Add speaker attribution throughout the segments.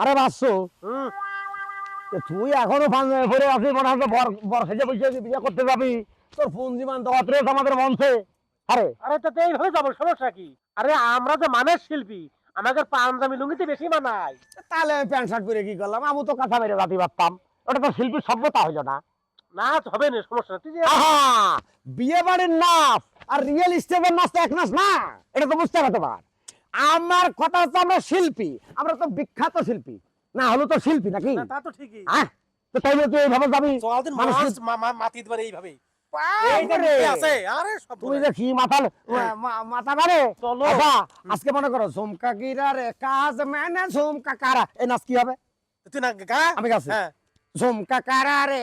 Speaker 1: আরে বাসু। তুই এখনও পাঞ্জাবে পরে আছিস মনে বর বর সেজে বসে বিয়ে করতে যাবি। তোর পুঞ্জিমান তো অত্রেস আমাদের মঞ্চে। আরে।
Speaker 2: আরে তো যাব সমস্যা কি? আরে আমরা যে মানের শিল্পী আমাদের পাঞ্জাবি লুঙ্গিতে বেশি মানায়।
Speaker 1: তাহলে আমি প্যান্ট শার্ট পরে কি করলাম? আমি তো কাঁথা মেরে জাতি পারতাম। ওটা তো শিল্পীর সভ্যতা হইল না।
Speaker 2: নাচ হবে না সমস্যা তুই
Speaker 1: বিয়ে বাড়ির নাচ আর রিয়েল স্টেজের নাচ তো এক নাচ না এটা তো বুঝতে পারতে পার আমার কথা হচ্ছে আমরা শিল্পী। আমরা তো বিখ্যাত শিল্পী। না হলো তো শিল্পী নাকি? হ্যাঁ? আচ্ছা, আজকে মনে করো ঝুমকা গিরার কাজ মানে ঝুমকা কারা নাচ কি হবে?
Speaker 2: না
Speaker 1: আমি ঝুমকা কারা রে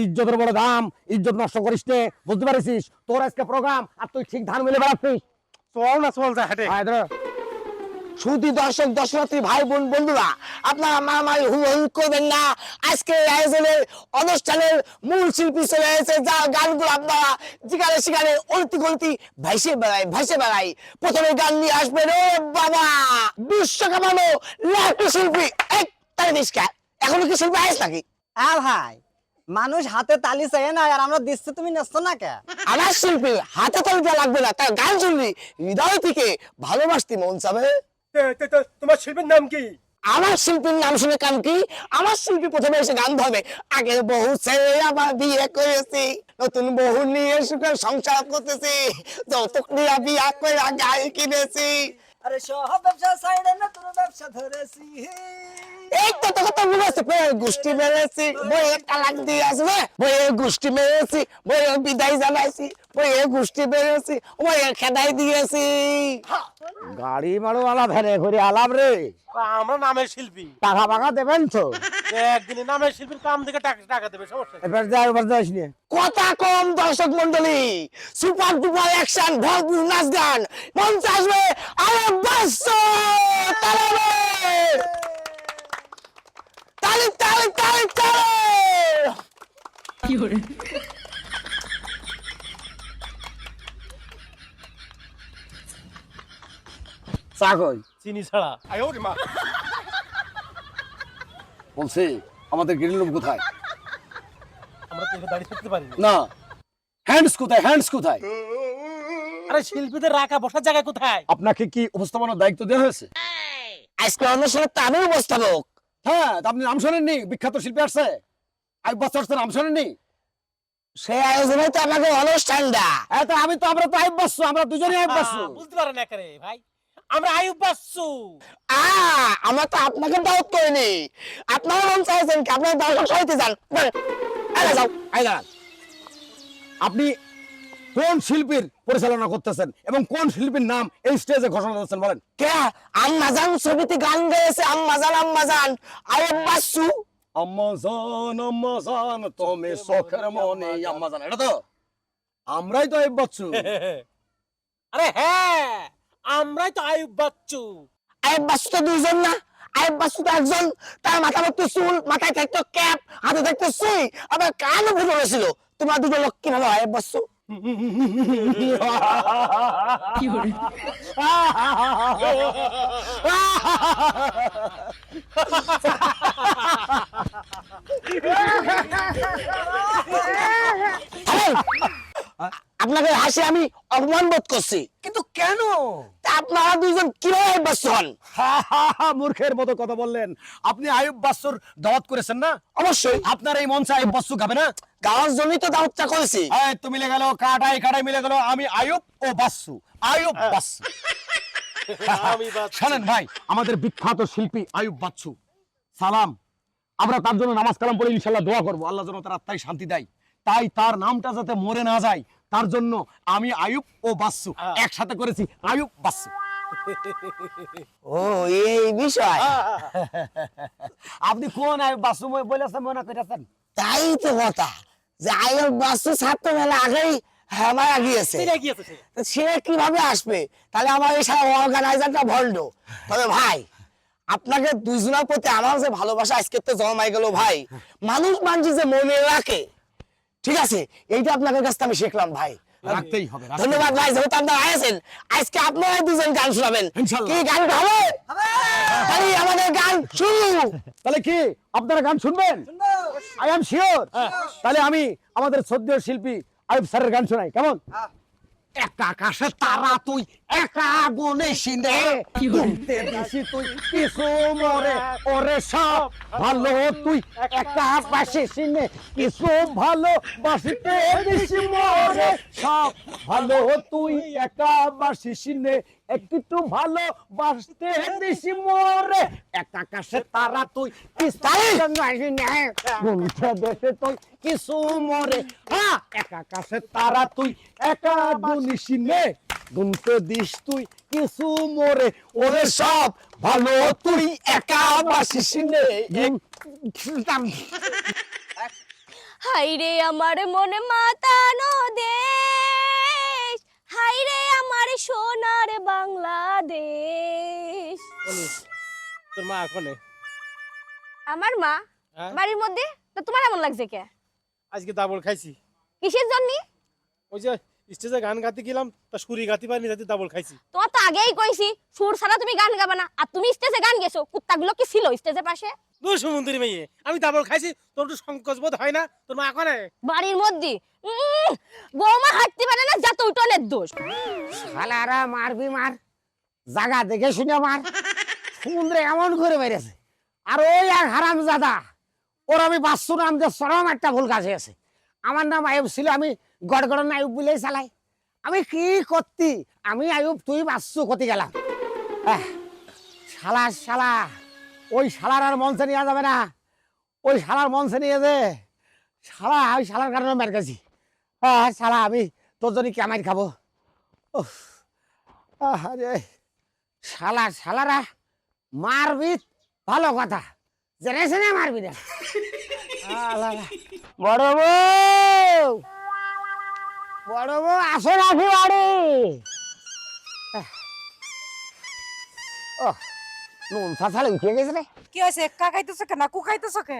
Speaker 1: ইজ্জতের বড় দাম ইজ্জত নষ্ট করিস নে বুঝতে পারিস তোর আজকে প্রোগ্রাম আর তুই ঠিক ধান মিলে বেড়াচ্ছিস।
Speaker 2: চল না চল যা হাটে।
Speaker 3: সুতি দর্শক দর্শনার্থী ভাই বোন বন্ধুরা আপনারা মারামারি হু হু করবেন না। আজকে আয়োজনের অনুষ্ঠানের মূল শিল্পী চলে এসেছে যার গানগুলো আপনারা যেখানে সেখানে অলতি গলতি ভাইসে বেড়ায় ভাইসে বেড়ায়। প্রথমে গান নিয়ে আসবেন ও বাবা বিশ্ব কামানো নাট্য শিল্পী। এক তাই দিসকা এখনও কি শিল্পী আইস নাকি?
Speaker 4: হ্যাঁ ভাই মানুষ হাতে তালি চাই না আর আমরা দিচ্ছি তুমি নেছো না কে?
Speaker 3: আমার শিল্পী হাতে তালি দেওয়া লাগবে না তার গান শুনলি হৃদয় থেকে ভালোবাসতি মন চাবে।
Speaker 2: তোমার শিল্পীর নাম কি?
Speaker 3: আমার শিল্পীর নাম শুনে কান কি? আমার শিল্পী প্রথমে এসে গান ধরবে আগে বহু ছেলে আবার বিয়ে করেছি নতুন বহু নিয়ে সুখে সংসার করতেছি যত নিয়ে বিয়া করে গাড়ি কিনেছি।
Speaker 4: আরে সব ব্যবসা সাইডে না তোর ব্যবসা ধরেছি।
Speaker 3: এই তো তো কথা বইয়ের গোষ্ঠী মেরেছি বইয়ের তালাক দিয়ে আসবে বইয়ের গোষ্ঠী মেরেছি বইয়ের বিদায় জানাইছি বইয়ের গোষ্ঠী মেরেছি বইয়ের খেদাই দিয়েছি।
Speaker 1: গাড়ি মারোওয়ালা ভ্যানে করে আলাম রে।
Speaker 2: আমরা নামের শিল্পী।
Speaker 1: টাকা ফাকা দেবেন তো?
Speaker 2: একদিনে নামের শিল্পীর কাম থেকে টাকা টাকা দেবে সমস্যা
Speaker 1: এবার যাই এবার যাইস নিয়ে
Speaker 3: কথা কম দর্শক মন্ডলী সুপার ডুপার অ্যাকশন ভরপুর নাচ গান। মঞ্চে আসবে আরে বাসো
Speaker 2: চিনি ছাড়া।
Speaker 1: বলছি আমাদের গ্রিন রুম কোথায়?
Speaker 2: আমরা তো এখানে দাঁড়িয়ে থাকতে পারি না।
Speaker 1: না হ্যান্ডস কোথায়? হ্যান্ডস কোথায়?
Speaker 2: আরে শিল্পীদের রাখা বসার জায়গা কোথায়?
Speaker 1: আপনাকে কি উপস্থাপনার দায়িত্ব দেওয়া হয়েছে?
Speaker 3: আজকে অনুষ্ঠানে তো আমি উপস্থাপক।
Speaker 1: হ্যাঁ তা আপনি নাম শোনেননি? বিখ্যাত শিল্পী আসছে। এক বছর নাম শোনেননি?
Speaker 3: সেই আয়োজনে তো আমাকে অনুষ্ঠানটা।
Speaker 1: হ্যাঁ তা আমি তো আমরা তো আইব আমরা দুজনেই আইব
Speaker 2: বুঝতে পারেন না করে ভাই। আমরা আয়ুব বাসু
Speaker 3: আ আমরা তো আপনাকে দাওয়াত করিনি। আপনারা মন চাইছেন কি? আপনারা দর্শক সহিতে যান। আরে যাও।
Speaker 1: এই দাঁড়ান। আপনি কোন শিল্পীর পরিচালনা করতেছেন এবং কোন শিল্পীর নাম এই স্টেজে ঘোষণা দিচ্ছেন বলেন।
Speaker 3: কে? আম্মাজান ছবিতে গান গেয়েছে আম্মাজান আম্মাজান বাসু।
Speaker 1: আম্মাজান আম্মাজান তুমি চোখের মনে আম্মাজান এটা তো? আমরাই তো আইব বাচ্চু।
Speaker 2: আরে হ্যাঁ আমরাই তো আয়ুব বাচ্চু।
Speaker 3: তো দুইজন না আরে বাসু তো একজন। তার মাথা থাকতো চুল মাথায় থাকতো ক্যাপ হাতে থাকতো সুই। আবার কানও ভুলে তোমার দুটো লোক কীভাবে হয় বাসু আপনাকে হাসি আমি অপমান বোধ করছি।
Speaker 1: কিন্তু কেন?
Speaker 3: আপনারা দুইজন কীভাবে হন?
Speaker 1: মূর্খের মতো কথা বললেন। আপনি আয়ুব বাসুর দাওয়াত করেছেন না?
Speaker 3: অবশ্যই।
Speaker 1: আপনার এই মঞ্চে আয়ুব বাসু খাবে না?
Speaker 3: গাওয়ার জন্যই তো দাওয়াতটা করেছি।
Speaker 1: এই তো মিলে গেল কাটাই কাটাই মিলে গেল আমি আয়ুব ও বাসু আয়ুব বাসু শোনেন ভাই আমাদের বিখ্যাত শিল্পী আয়ুব বাচ্চু। সালাম। আমরা তার জন্য নামাজ কালাম পড়ে ইনশাল্লাহ দোয়া করব। আল্লাহ যেন তার আত্মায় শান্তি দেয়। তাই তার নামটা যাতে মরে না যায় তার জন্য আমি আয়ুব ও বাসু। একসাথে করেছি। আয়ুব বাসু।
Speaker 3: ও এই বিষয়।
Speaker 1: আপনি কোন আয়ুব বাসু বলেছেন মনে করেছেন
Speaker 3: তাই তো কথা। যে আয়ুব বাস্তু ছাত্র মেলা আগেই হ্যাঁ,
Speaker 2: সে।
Speaker 3: কীভাবে আসবে? তাহলে আমার এই সারা অর্গানাইজারটা ভল্ড। তবে ভাই আপনাকে দুইজনের প্রতি আমার যে ভালোবাসা আজকে তো জমাই গেল ভাই। মানুষ মানছি যে মনে রাখে ঠিক আছে? এইটা আপনাদের কাছ থেকে আমি শিখলাম ভাই।
Speaker 1: রাখতেই হবে
Speaker 3: ধন্যবাদ ভাই যেহেতু আপনারা আছেন আজকে আপনারা দুজন গান শোনাবেন। কি গান হবে? তাহলে আমাদের গান শুরু
Speaker 1: তাহলে কি? আপনারা গান শুনবেন? আই এম শিওর তাহলে আমি আমাদের সদ্য শিল্পী আয়ুব স্যারের গান শোনাই কেমন? একা আকাশে তারা তুই একা গুনে সিনে ঘুমতে দিছি তুই কিছু মরে ওরে সব ভালো তুই একা পাশে সিনে কিছু ভালো বাসিতে দিছি মরে। সব ভালো তুই একা বাসি সিনে একটু ভালো বাসতে দিছি মরে। একা আকাশে তারা তুই দেশে তুই কিছু মরে। হ্যাঁ একা আকাশে তারা তুই একা গুনিসি নে। ঘুমতে দিস তুই কিছু মরে। ওরে সব ভালো তুই একা বাসিস নে।
Speaker 5: হাইরে আমার মনে মাতানো হাইরে সোনার বাংলাদেশ।
Speaker 2: তোর মা এখন
Speaker 5: আমার মা?
Speaker 2: হ্যাঁ?
Speaker 5: বাড়ির মধ্যে? তো তোমার এমন লাগছে কে?
Speaker 2: আজকে দাবল খাইছি।
Speaker 5: কিসের জন্য?
Speaker 2: ওই যে স্টেজে গান গাতে গেলাম তা সুরি গাতে পারিনি যাতে দাবল খাইছি।
Speaker 5: তোমার তো আগেই কইছি সুর ছাড়া তুমি গান গাবে না। আর তুমি স্টেজে গান গেছো কুত্তাগুলো কি ছিল স্টেজের পাশে?
Speaker 2: দূর সমুদ্রের মেয়ে। আমি দাবল খাইছি তোর একটু সংকোচ বোধ হয় না? তোর মা এখন
Speaker 5: বাড়ির মধ্যে? বৌমা হাঁটতে পারে না যা তো উঠোনের দোষ।
Speaker 1: শালারা মারবি মার জায়গা দেখে শুনে মার। সমুদ্রে এমন করে বেরিয়েছে আর ওই এক হারাম জাদা ওর আমি বাস্তু নাম যে চরম একটা ভুল কাজে আছে। আমার নাম আয়ুব ছিল আমি গড়গড় আয়ুব বলেই চালাই। আমি কি করতি? আমি আয়ুব তুই বাস্তু ক্ষতি গেলাম। আহ, শালা শালা। ওই শালার আর মঞ্চে নেওয়া যাবে না। ওই শালার মঞ্চে নিয়ে যে শালা ওই শালার কারণে মের গেছি হ্যাঁ শালা, আমি তোর জন্য কেমাই খাব। আরে শালা, শালারা মারবি, ভালো কথা। জেনে শুনে মারবি না। বড় বউ! বড় বউ, আসো নাকি বাড়ি। ও নুন ফাঁসালে উঠে গেছে রে।
Speaker 6: কি হয়েছে একা খাইতেছো কে? না কু খাইতেছো কে?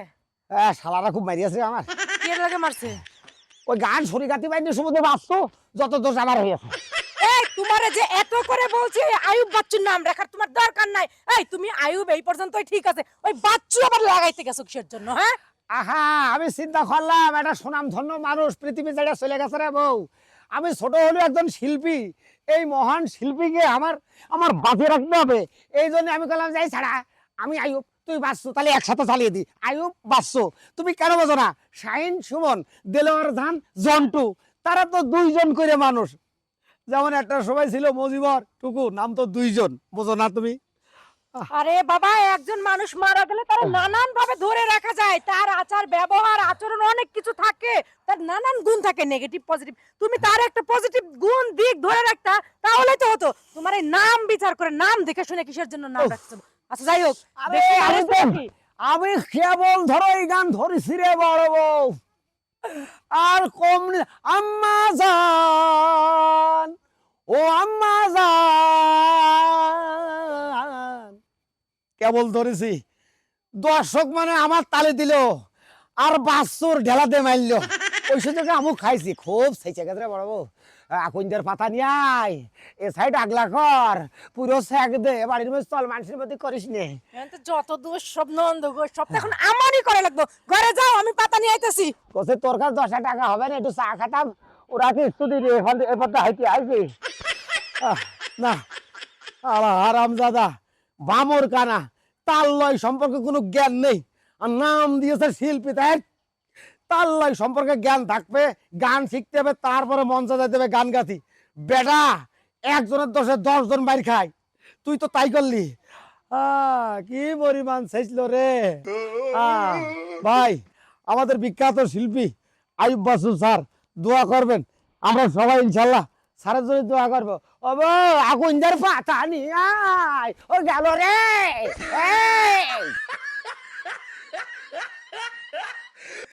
Speaker 1: আহ, শালারা খুব মারিয়াছে আমার
Speaker 6: কি এর লাগে মারছে
Speaker 1: ওই গান ছড়ি গাতি বাইনি সমুদ্রে বাঁচতো যত দোষ আমার হয়েছে
Speaker 6: এই তোমারে যে এত করে বলছি এই আয়ুব বাচ্চুর নাম রাখার তোমার দরকার নাই। এই তুমি আয়ুব এই পর্যন্তই ঠিক আছে। ওই বাচ্চু আবার লাগাইতে গেছো কিসের জন্য হ্যাঁ
Speaker 1: আহা আমি চিন্তা করলাম একটা সুনাম ধন্য মানুষ পৃথিবী ছেড়ে চলে গেছে রে বউ। আমি ছোট হলেও একজন শিল্পী এই মহান শিল্পীকে আমার আমার বাঁচিয়ে রাখতে হবে। এই জন্য আমি বললাম যাই ছাড়া, আমি আয়ুব তুই বাঁচছো, তাহলে একসাথে চালিয়ে দি। আয়ুব বাঁচছো। তুমি কেন বোঝো না? শাহিন, সুমন, দেলোয়ার ধান জন্টু, তারা তো দুইজন করে মানুষ। যেমন একটা সময় ছিল মজিবর, টুকু, নাম তো দুইজন। বোঝো না তুমি?
Speaker 6: আরে বাবা একজন মানুষ মারা গেলে তার নানান ভাবে ধরে রাখা যায়। তার আচার ব্যবহার আচরণ অনেক কিছু থাকে। তার নানান গুণ থাকে নেগেটিভ পজিটিভ তুমি তার একটা পজিটিভ গুণ দিক ধরে রাখতা তাহলে তো হতো। তোমার এই নাম বিচার করে নাম দেখে শুনে কিসের জন্য নাম। রাখছো আচ্ছা যাই হোক
Speaker 1: আমি কেবল ধরো এই গান ধরেছি রে বড় বউ। আর কম আম্মা জান ও আম্মা জান। কেবল ধরেছি। দর্শক মানে আমার তালে দিল আর বাসুর ঢেলাতে মারল ওই সুযোগে আমি খাইছি খুব সেইছে গেছে বড় বউ। আকুঞ্জের পাতা নিয়ে আয় এ সাইড আগলা কর পুরো স্যাক দে বাড়ির মধ্যে চল মানুষের মধ্যে করিস নে।
Speaker 6: তো যত দোষ সব নন্দ গোষ সব তো এখন আমারই করে লাগবো ঘরে যাও আমি পাতা নিয়ে আইতেছি।
Speaker 1: কোসে তোর কাছে দশ টাকা হবে না একটু চা খাতাম ওরা কি স্তুতি রে এখান এরপর হাইতে আইছি? না আরাম দাদা বামর কানা তাল লয় সম্পর্কে কোনো জ্ঞান নেই। আর নাম দিয়েছে শিল্পী, তাই? তাল লয় সম্পর্কে জ্ঞান থাকবে, গান শিখতে হবে, তারপরে মঞ্চে যেতে হবে গান গাতি। বেটা, একজনের দশ জন বাইর খায়। তুই তো তাই করলি। কি পরিমাণ শেষল রে। ভাই, আমাদের বিখ্যাত শিল্পী আইব বাসু স্যার, দোয়া করবেন। আমরা সবাই ইনশাল্লাহ সারা জন্য দোয়া করব। ও আগুন যার পাতা নিয়ে আয়। ও গেল রে।